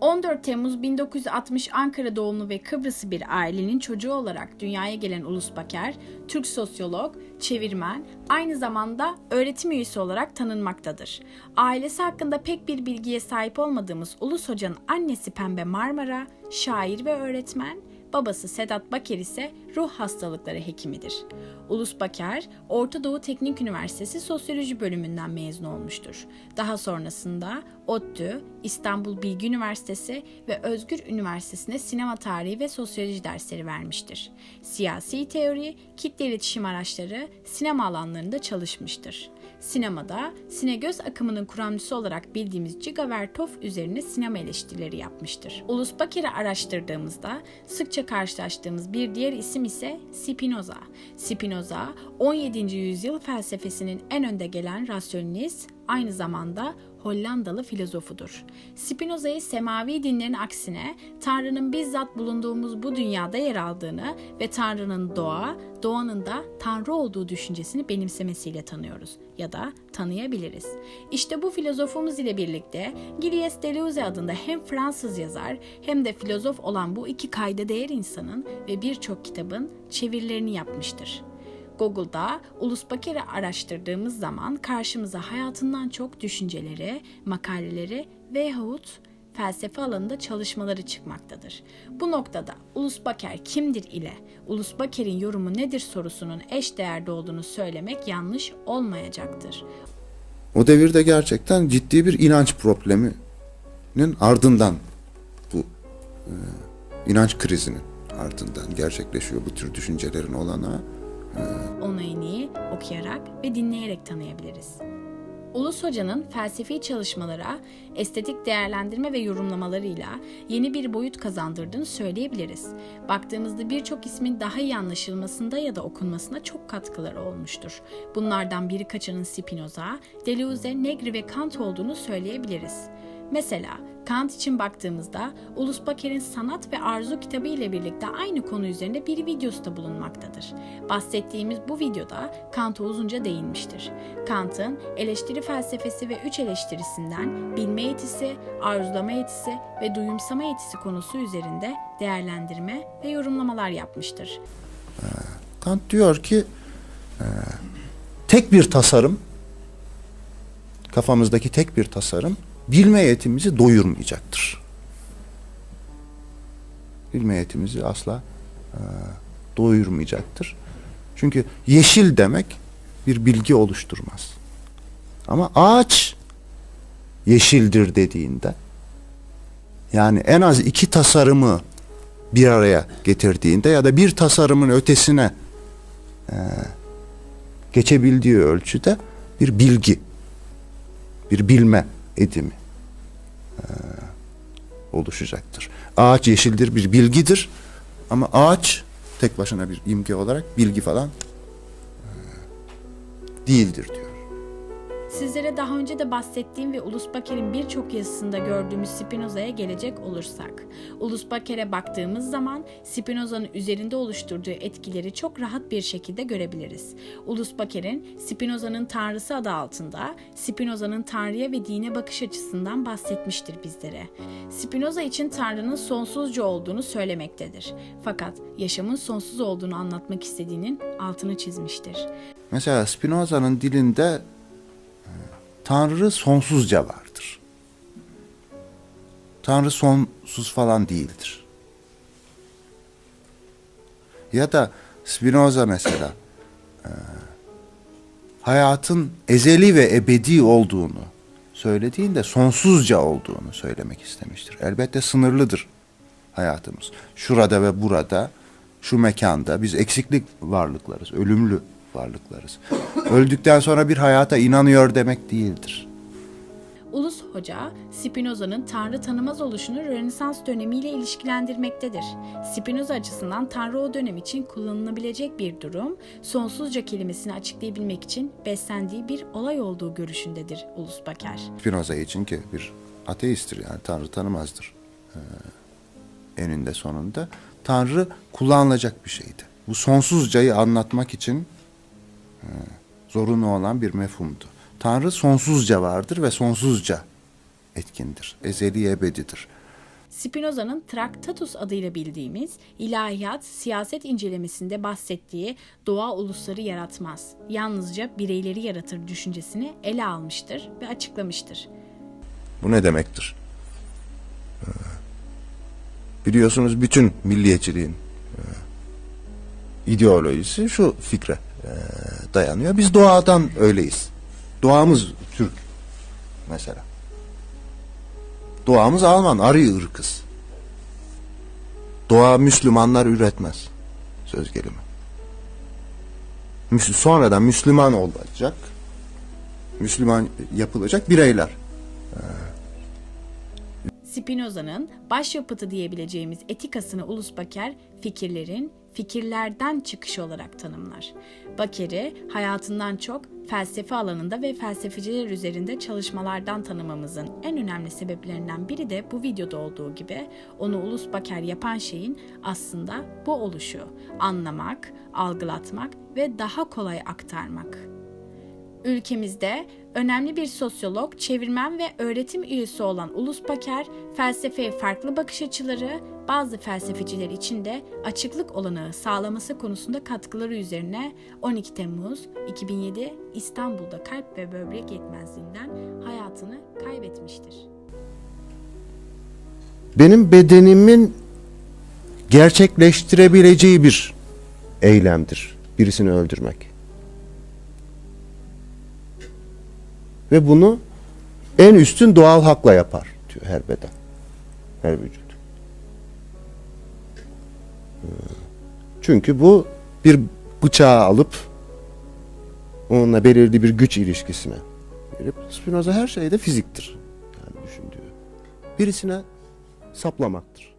14 Temmuz 1960 Ankara doğumlu ve Kıbrıslı bir ailenin çocuğu olarak dünyaya gelen Ulus Baker, Türk sosyolog, çevirmen, aynı zamanda öğretim üyesi olarak tanınmaktadır. Ailesi hakkında pek bir bilgiye sahip olmadığımız Ulus Hoca'nın annesi Pembe Marmara, şair ve öğretmen, Babası Sedat Baker ise ruh hastalıkları hekimidir. Ulus Baker, Orta Doğu Teknik Üniversitesi Sosyoloji bölümünden mezun olmuştur. Daha sonrasında ODTÜ, İstanbul Bilgi Üniversitesi ve Özgür Üniversitesi'nde sinema tarihi ve sosyoloji dersleri vermiştir. Siyasi teori, kitle iletişim araçları, sinema alanlarında çalışmıştır. Sinemada Sinegöz akımının kuramcısı olarak bildiğimiz Giga Vertov üzerine sinema eleştirileri yapmıştır. Ulus Baker'i araştırdığımızda sıkça karşılaştığımız bir diğer isim ise Spinoza. Spinoza 17. yüzyıl felsefesinin en önde gelen rasyonist, aynı zamanda Hollandalı filozofudur. Spinoza'yı semavi dinlerin aksine Tanrı'nın bizzat bulunduğumuz bu dünyada yer aldığını ve Tanrı'nın doğa, doğanın da Tanrı olduğu düşüncesini benimsemesiyle tanıyoruz ya da tanıyabiliriz. İşte bu filozofumuz ile birlikte Gilles Deleuze adında hem Fransız yazar hem de filozof olan bu iki kayda değer insanın ve birçok kitabın çevirilerini yapmıştır. Google'da Ulus Baker'i araştırdığımız zaman karşımıza hayatından çok düşünceleri, makaleleri veyahut felsefe alanında çalışmaları çıkmaktadır. Bu noktada Ulus Baker kimdir ile Ulus Baker'in yorumu nedir sorusunun eş değerde olduğunu söylemek yanlış olmayacaktır. O devirde gerçekten ciddi bir inanç probleminin ardından bu e, inanç krizinin ardından gerçekleşiyor bu tür düşüncelerin olanağı. Onu en iyi okuyarak ve dinleyerek tanıyabiliriz. Ulus Hoca'nın felsefi çalışmalara estetik değerlendirme ve yorumlamalarıyla yeni bir boyut kazandırdığını söyleyebiliriz. Baktığımızda birçok ismin daha iyi anlaşılmasında ya da okunmasına çok katkıları olmuştur. Bunlardan biri kaçanın Spinoza, Deleuze, Negri ve Kant olduğunu söyleyebiliriz. Mesela Kant için baktığımızda Ulus Baker'in Sanat ve Arzu kitabı ile birlikte aynı konu üzerinde bir videosu da bulunmaktadır. Bahsettiğimiz bu videoda Kant'a uzunca değinmiştir. Kant'ın eleştiri felsefesi ve üç eleştirisinden bilme yetisi, arzulama yetisi ve duyumsama yetisi konusu üzerinde değerlendirme ve yorumlamalar yapmıştır. Kant diyor ki e, tek bir tasarım kafamızdaki tek bir tasarım bilme yetimizi doyurmayacaktır. Bilme yetimizi asla e, doyurmayacaktır. Çünkü yeşil demek bir bilgi oluşturmaz. Ama ağaç yeşildir dediğinde yani en az iki tasarımı bir araya getirdiğinde ya da bir tasarımın ötesine e, geçebildiği ölçüde bir bilgi, bir bilme edimi e, oluşacaktır. Ağaç yeşildir, bir bilgidir ama ağaç tek başına bir imge olarak bilgi falan e, değildir diyor. Sizlere daha önce de bahsettiğim ve Ulus Baker'in birçok yazısında gördüğümüz Spinoza'ya gelecek olursak. Ulus Baker'e baktığımız zaman Spinoza'nın üzerinde oluşturduğu etkileri çok rahat bir şekilde görebiliriz. Ulus Baker'in Spinoza'nın Tanrısı adı altında Spinoza'nın Tanrı'ya ve dine bakış açısından bahsetmiştir bizlere. Spinoza için Tanrı'nın sonsuzca olduğunu söylemektedir. Fakat yaşamın sonsuz olduğunu anlatmak istediğinin altını çizmiştir. Mesela Spinoza'nın dilinde Tanrı sonsuzca vardır. Tanrı sonsuz falan değildir. Ya da Spinoza mesela e, hayatın ezeli ve ebedi olduğunu söylediğinde sonsuzca olduğunu söylemek istemiştir. Elbette sınırlıdır hayatımız. Şurada ve burada, şu mekanda biz eksiklik varlıklarız, ölümlü varlıklarız. Öldükten sonra bir hayata inanıyor demek değildir. Ulus Hoca, Spinoza'nın Tanrı tanımaz oluşunu Rönesans dönemiyle ilişkilendirmektedir. Spinoza açısından Tanrı o dönem için kullanılabilecek bir durum, sonsuzca kelimesini açıklayabilmek için beslendiği bir olay olduğu görüşündedir Ulus Baker. Spinoza için ki bir ateisttir yani Tanrı tanımazdır. Ee, eninde sonunda. Tanrı kullanılacak bir şeydi. Bu sonsuzcayı anlatmak için zorunlu olan bir mefhumdu. Tanrı sonsuzca vardır ve sonsuzca etkindir. Ezeli ebedidir. Spinoza'nın Tractatus adıyla bildiğimiz ilahiyat, siyaset incelemesinde bahsettiği doğa ulusları yaratmaz, yalnızca bireyleri yaratır düşüncesini ele almıştır ve açıklamıştır. Bu ne demektir? Ee, Biliyorsunuz bütün milliyetçiliğin e, ideolojisi şu fikre e, dayanıyor. Biz doğadan öyleyiz. Doğamız Türk mesela. Doğamız Alman, arı ırkız. Doğa Müslümanlar üretmez. Söz gelimi. Sonradan Müslüman olacak. Müslüman yapılacak bireyler. Spinoza'nın başyapıtı diyebileceğimiz etikasını Ulus Baker fikirlerin fikirlerden çıkışı olarak tanımlar. Baker'i hayatından çok felsefe alanında ve felsefeciler üzerinde çalışmalardan tanımamızın en önemli sebeplerinden biri de bu videoda olduğu gibi onu Ulus Baker yapan şeyin aslında bu oluşu, anlamak, algılatmak ve daha kolay aktarmak. Ülkemizde önemli bir sosyolog, çevirmen ve öğretim üyesi olan Ulus Baker, felsefeye farklı bakış açıları, bazı felsefeciler için de açıklık olanağı sağlaması konusunda katkıları üzerine 12 Temmuz 2007 İstanbul'da kalp ve böbrek yetmezliğinden hayatını kaybetmiştir. benim bedenimin gerçekleştirebileceği bir eylemdir birisini öldürmek. Ve bunu en üstün doğal hakla yapar diyor her beden, her vücut. Çünkü bu bir bıçağı alıp onunla belirli bir güç ilişkisine girip Spinoza her şeyde fiziktir. Yani düşündüğü. Birisine saplamaktır.